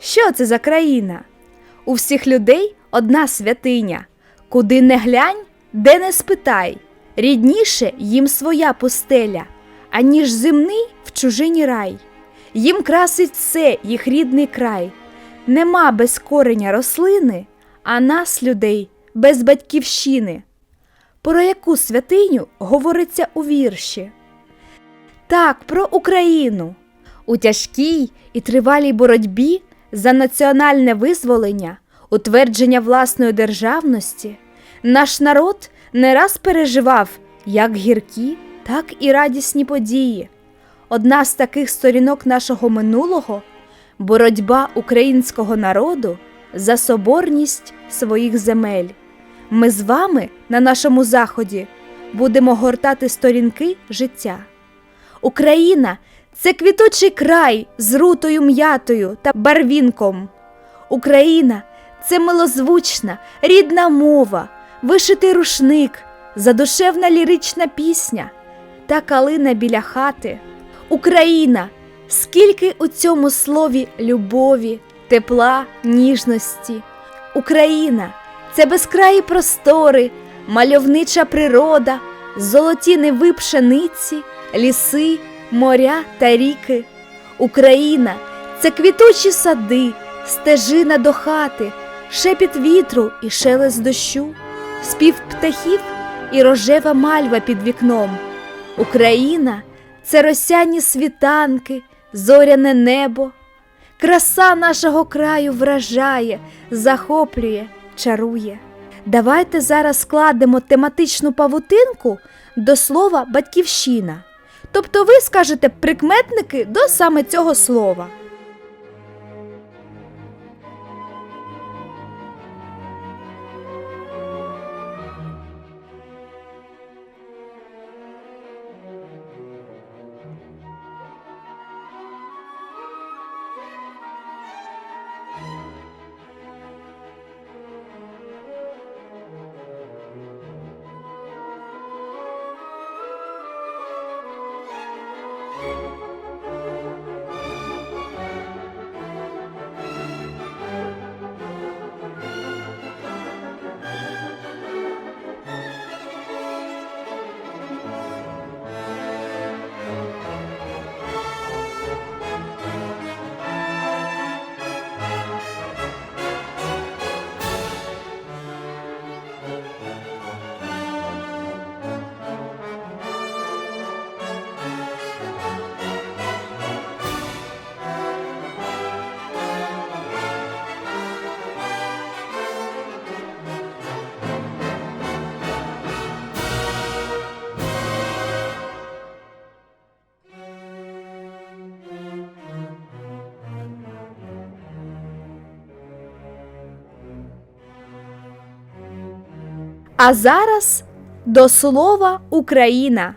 що це за країна? У всіх людей одна святиня, куди не глянь, де не спитай, рідніше їм своя пустеля, аніж земний в чужині рай. Їм красить все їх рідний край. Нема без кореня рослини, а нас, людей, без батьківщини. Про яку святиню говориться у вірші? Так, про Україну. У тяжкій і тривалій боротьбі за національне визволення, утвердження власної державності, наш народ не раз переживав як гіркі, так і радісні події. Одна з таких сторінок нашого минулого боротьба українського народу за соборність своїх земель. Ми з вами на нашому заході будемо гортати сторінки життя. Україна це квітучий край з рутою м'ятою та барвінком. Україна це милозвучна, рідна мова, вишитий рушник, задушевна лірична пісня та калина біля хати. Україна, скільки у цьому слові любові, тепла, ніжності. Україна це безкраї простори, мальовнича природа, золоті неви пшениці, ліси, моря та ріки. Україна це квітучі сади, стежина до хати, шепіт вітру і шелест дощу, спів птахів і рожева мальва під вікном. Україна це росяні світанки, зоряне небо. Краса нашого краю вражає, захоплює, чарує. Давайте зараз складемо тематичну павутинку до слова батьківщина. Тобто ви скажете прикметники до саме цього слова. А зараз до слова Україна.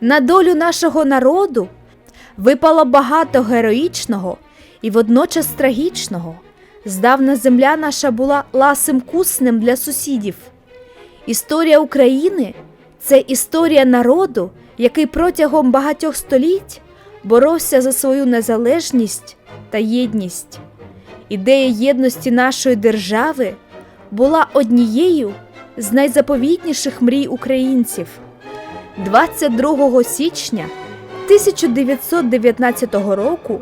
На долю нашого народу випало багато героїчного і водночас трагічного. Здавна земля наша була ласим куснем для сусідів. Історія України це історія народу, який протягом багатьох століть боровся за свою незалежність та єдність. Ідея єдності нашої держави була однією з найзаповітніших мрій українців. 22 січня 1919 року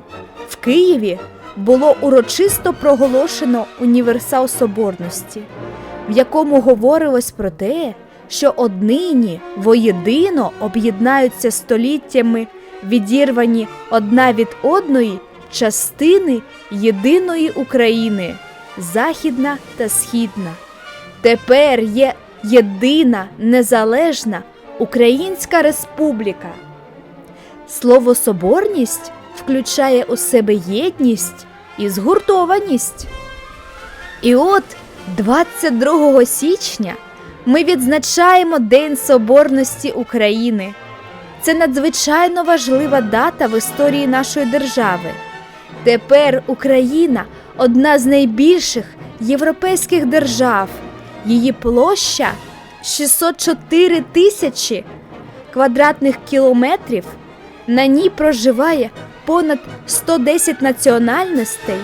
в Києві було урочисто проголошено універсал Соборності, в якому говорилось про те, що однині воєдино об'єднаються століттями відірвані одна від одної частини єдиної України Західна та Східна. Тепер є єдина незалежна Українська Республіка. Слово соборність включає у себе єдність і згуртованість. І от 22 січня ми відзначаємо День Соборності України. Це надзвичайно важлива дата в історії нашої держави. Тепер Україна одна з найбільших європейських держав. Її площа 604 тисячі квадратних кілометрів. На ній проживає понад 110 національностей,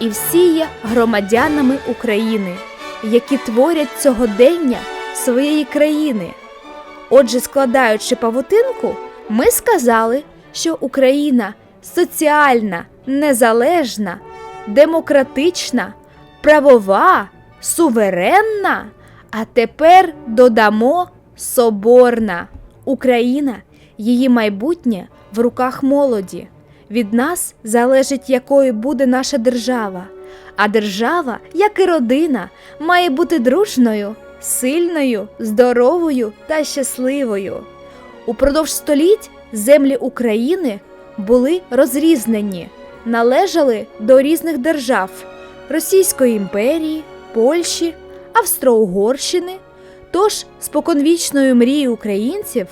і всі є громадянами України, які творять сьогодення своєї країни. Отже, складаючи павутинку, ми сказали, що Україна соціальна, незалежна, демократична, правова, суверенна. А тепер додамо соборна. Україна, її майбутнє в руках молоді. Від нас залежить, якою буде наша держава. А держава, як і родина, має бути дружною, сильною, здоровою та щасливою. Упродовж століть землі України були розрізнені, належали до різних держав Російської імперії, Польщі, Австро-Угорщини. Тож споконвічною мрією українців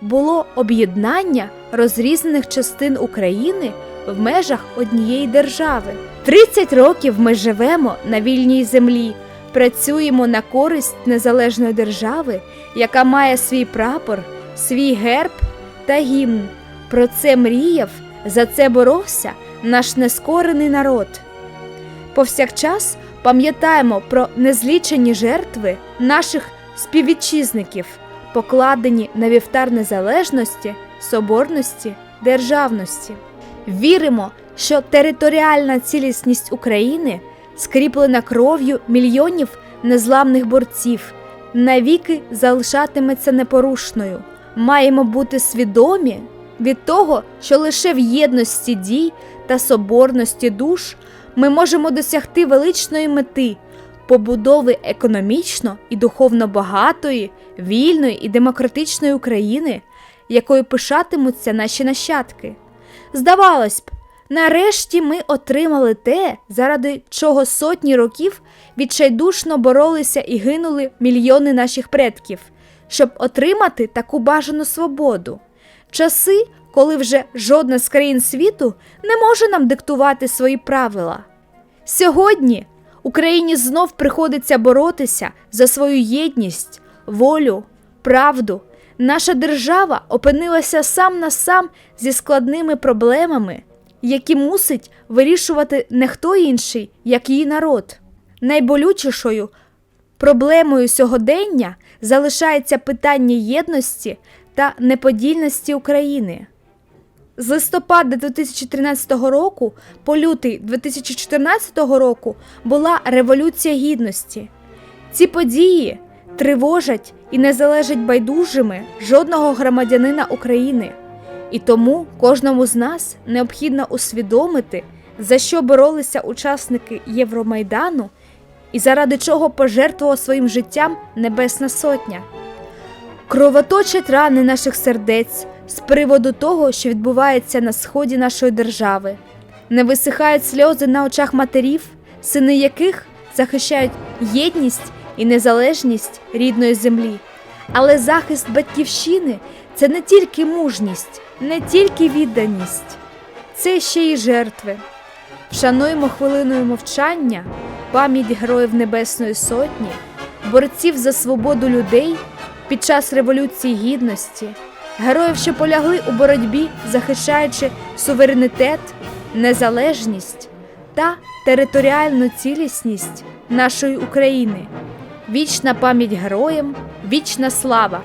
було об'єднання розрізнених частин України в межах однієї держави. 30 років ми живемо на вільній землі, працюємо на користь незалежної держави, яка має свій прапор, свій герб та гімн. Про це мріяв, за це боровся наш нескорений народ. Повсякчас пам'ятаємо про незлічені жертви наших співвітчизників, покладені на вівтар незалежності, соборності, державності. Віримо, що територіальна цілісність України скріплена кров'ю мільйонів незламних борців, навіки залишатиметься непорушною. Маємо бути свідомі від того, що лише в єдності дій та соборності душ ми можемо досягти величної мети побудови економічно і духовно багатої, вільної і демократичної України, якою пишатимуться наші нащадки. Здавалось б, нарешті ми отримали те, заради чого сотні років відчайдушно боролися і гинули мільйони наших предків, щоб отримати таку бажану свободу. Часи, коли вже жодна з країн світу не може нам диктувати свої правила. Сьогодні Україні знов приходиться боротися за свою єдність, волю, правду. Наша держава опинилася сам на сам зі складними проблемами, які мусить вирішувати не хто інший, як її народ. Найболючішою проблемою сьогодення залишається питання єдності та неподільності України. З листопада 2013 року по лютий 2014 року була Революція Гідності. Ці події тривожать і не залежать байдужими жодного громадянина України. І тому кожному з нас необхідно усвідомити, за що боролися учасники Євромайдану і заради чого пожертвував своїм життям Небесна Сотня. Кровоточать рани наших сердець з приводу того, що відбувається на сході нашої держави, не висихають сльози на очах матерів, сини яких захищають єдність і незалежність рідної землі. Але захист батьківщини це не тільки мужність, не тільки відданість, це ще й жертви. Вшануємо хвилиною мовчання пам'ять героїв Небесної Сотні, борців за свободу людей під час Революції Гідності, героїв, що полягли у боротьбі, захищаючи суверенітет, незалежність та територіальну цілісність нашої України. Вічна пам'ять героям, вічна слава!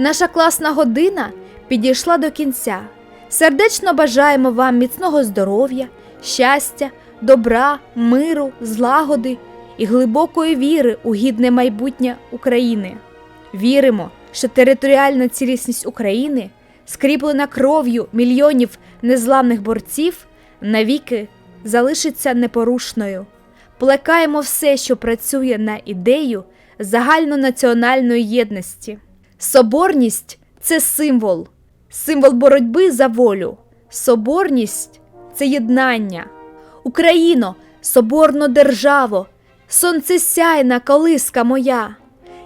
Наша класна година підійшла до кінця. Сердечно бажаємо вам міцного здоров'я, щастя, добра, миру, злагоди і глибокої віри у гідне майбутнє України. Віримо, що територіальна цілісність України, скріплена кров'ю мільйонів незламних борців, навіки залишиться непорушною. Плекаємо все, що працює на ідею загальнонаціональної єдності. Соборність це символ, символ боротьби за волю. Соборність це єднання. Україно, соборно державо, сонцесяйна колиска моя.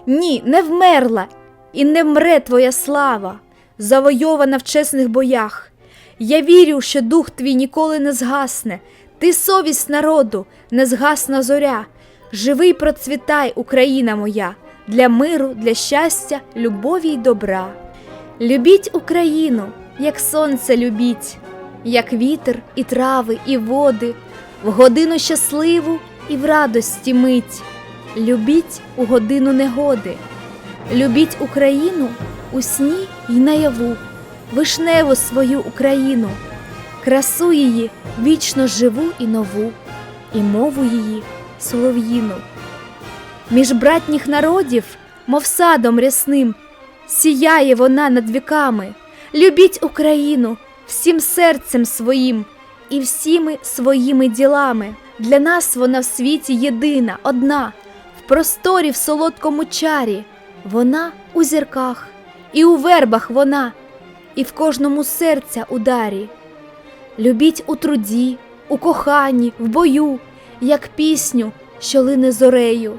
Ні, не вмерла і не вмре твоя слава, завойована в чесних боях. Я вірю, що дух твій ніколи не згасне, ти совість народу, не згасна зоря. Живий процвітай, Україна моя, для миру, для щастя, любові й добра. Любіть Україну, як сонце любіть, як вітер і трави, і води, в годину щасливу і в радості мить. Любіть у годину негоди, любіть Україну у сні й наяву, вишневу свою Україну, красу її вічно живу і нову, і мову її солов'їну. Між братніх народів, мов садом рясним, сіяє вона над віками. Любіть Україну всім серцем своїм і всіми своїми ділами. Для нас вона в світі єдина, одна, в просторі в солодкому чарі. Вона у зірках, і у вербах вона, і в кожному серця ударі. Любіть у труді, у коханні, в бою, як пісню, що лине зорею.